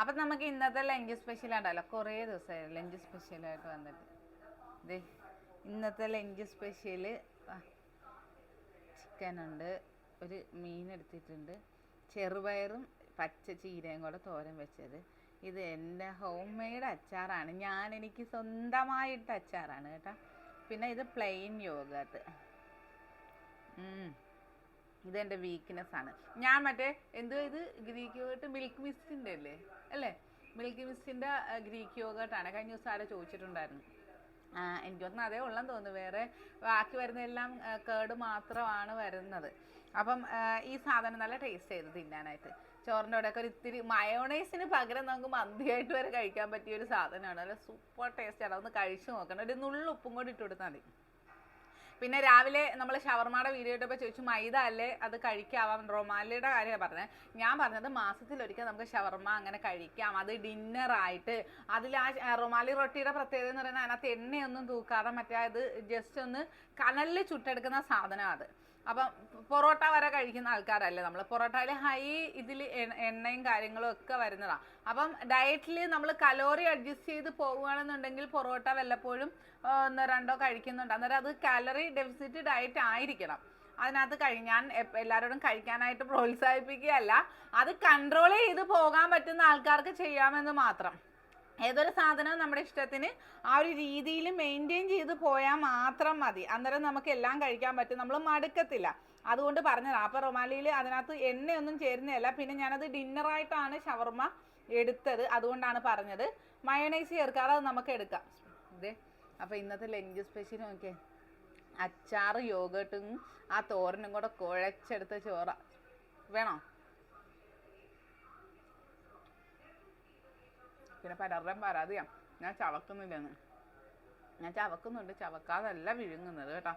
അപ്പം നമുക്ക് ഇന്നത്തെ ലഞ്ച് സ്പെഷ്യൽ ഉണ്ടല്ലോ കുറേ ദിവസമായി ലഞ്ച് സ്പെഷ്യലായിട്ട് വന്നിട്ട്. ദേ ഇന്നത്തെ ലഞ്ച് സ്പെഷ്യൽ ചിക്കനുണ്ട് ഒരു മീൻ എടുത്തിട്ടുണ്ട്. ചെറുപയറും പച്ച ചീരയും കൂടെ തോരൻ വെച്ചത്. ഇത് എന്റെ ഹോം മെയ്ഡ് അച്ചാറാണ്. ഞാൻ എനിക്ക് സ്വന്തമായിട്ട് അച്ചാറാണ് കേട്ടോ. പിന്നെ ഇത് പ്ലെയിൻ യോഗട്ട് ഇതെന്റെ വീക്ക്നെസ് ആണ്. ഞാൻ മറ്റേ എന്തോ ഇത് ഗ്രീക്ക് യോഗട്ട് മിൽക്ക് മിസ്റ്റിന്റെ അല്ലേ? അല്ലേ മിൽക്ക് മിസ്റ്റിന്റെ ഗ്രീക്ക് യോഗട്ടാണ് കഴിഞ്ഞ ദിവസം ആരോ ചോദിച്ചിട്ടുണ്ടായിരുന്നു. എനിക്ക് അതേ ഉള്ളെന്ന് തോന്നുന്നു. വേറെ ബാക്കി വരുന്നതെല്ലാം കേട് മാത്രമാണ് വരുന്നത്. അപ്പം ഈ സാധനം നല്ല ടേസ്റ്റ് ചെയ്ത് തിന്നാനായിട്ട്. ചോറിന്റെ കൂടെയൊക്കെ ഒരു ഇത്തിരി മയോണൈസിന് പകരം നമുക്ക് മന്തിയായിട്ട് വരെ കഴിക്കാൻ പറ്റിയ ഒരു സാധനമാണ്. നല്ല സൂപ്പർ ടേസ്റ്റാണ് അതൊന്ന് കഴിച്ചു നോക്കണം. ഒരു നുള്ളുപ്പും കൂടി ഇട്ട് കൊടുത്താൽ മതി. പിന്നെ രാവിലെ നമ്മൾ ഷവർമയുടെ വീഡിയോ ഇട്ടപ്പോൾ ചോദിച്ചു മൈദ അല്ലേ? അത് കഴിക്കാവാം. റൊമാലിയുടെ കാര്യമാണ് പറഞ്ഞത്. ഞാൻ പറഞ്ഞത് മാസത്തിലൊരിക്കൽ നമുക്ക് ഷവർമ അങ്ങനെ കഴിക്കാം. അത് ഡിന്നറായിട്ട് അതിൽ ആ റൊമാലി റൊട്ടിയുടെ പ്രത്യേകത എന്ന് പറയുന്നത് അതിനകത്ത് എണ്ണയൊന്നും തൂക്കാതെ മറ്റേ അത് ജസ്റ്റ് ഒന്ന് കനലിൽ ചുട്ടെടുക്കുന്ന സാധനമാണ് അത്. അപ്പം പൊറോട്ട വരെ കഴിക്കുന്ന ആൾക്കാരല്ലേ നമ്മൾ പൊറോട്ടയിൽ ഹൈ ഇതിൽ എണ്ണയും കാര്യങ്ങളും ഒക്കെ വരുന്നതാണ് അപ്പം ഡയറ്റിൽ നമ്മൾ കലോറി അഡ്ജസ്റ്റ് ചെയ്ത് പോവുകയാണെന്നുണ്ടെങ്കിൽ പൊറോട്ട വല്ലപ്പോഴും ഒന്ന് രണ്ടോ കഴിക്കുന്നുണ്ട്. അന്നേരം അത് കാലറി ഡെഫിസിറ്റ് ഡയറ്റ് ആയിരിക്കണം. അതിനകത്ത് കഴി ഞാൻ എല്ലാവരോടും കഴിക്കാനായിട്ട് പ്രോത്സാഹിപ്പിക്കുകയല്ല. അത് കൺട്രോൾ ചെയ്ത് പോകാൻ പറ്റുന്ന ആൾക്കാർക്ക് ചെയ്യാമെന്ന് മാത്രം. ഏതൊരു സാധനവും നമ്മുടെ ഇഷ്ടത്തിന് ആ ഒരു രീതിയിൽ മെയിന്റെയിൻ ചെയ്ത് പോയാൽ മാത്രം മതി. അന്നേരം നമുക്ക് എല്ലാം കഴിക്കാൻ പറ്റും. നമ്മൾ മടുക്കത്തില്ല. അതുകൊണ്ട് പറഞ്ഞതാണ് അപ്പോൾ റൊമാലിയിൽ അതിനകത്ത് എണ്ണയൊന്നും ചേരുന്നതല്ല. പിന്നെ ഞാനത് ഡിന്നറായിട്ടാണ് ഷവർമ എടുത്തത്. അതുകൊണ്ടാണ് പറഞ്ഞത്. മയോണൈസ് ചേർക്കാതെ അത് നമുക്ക് എടുക്കാം. ഇതേ അപ്പോൾ ഇന്നത്തെ ലഞ്ച് സ്പെഷ്യൽ നോക്കിയേ. അച്ചാറ് യോഗട്ടും ആ തോരനും കൂടെ കുഴച്ചെടുത്ത ചോറ. വേണോ? പിന്നെ പലരുടെയും പരാതിയാ ഞാൻ ചവക്കുന്നില്ലെന്ന്. ഞാൻ ചവക്കുന്നുണ്ട്. ചവക്കാതല്ല വിഴുങ്ങുന്നത് കേട്ടോ.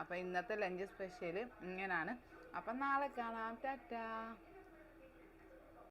അപ്പം ഇന്നത്തെ ലഞ്ച് സ്പെഷ്യൽ ഇങ്ങനെയാണ് അപ്പം നാളെ കാണാം. ടാറ്റാ.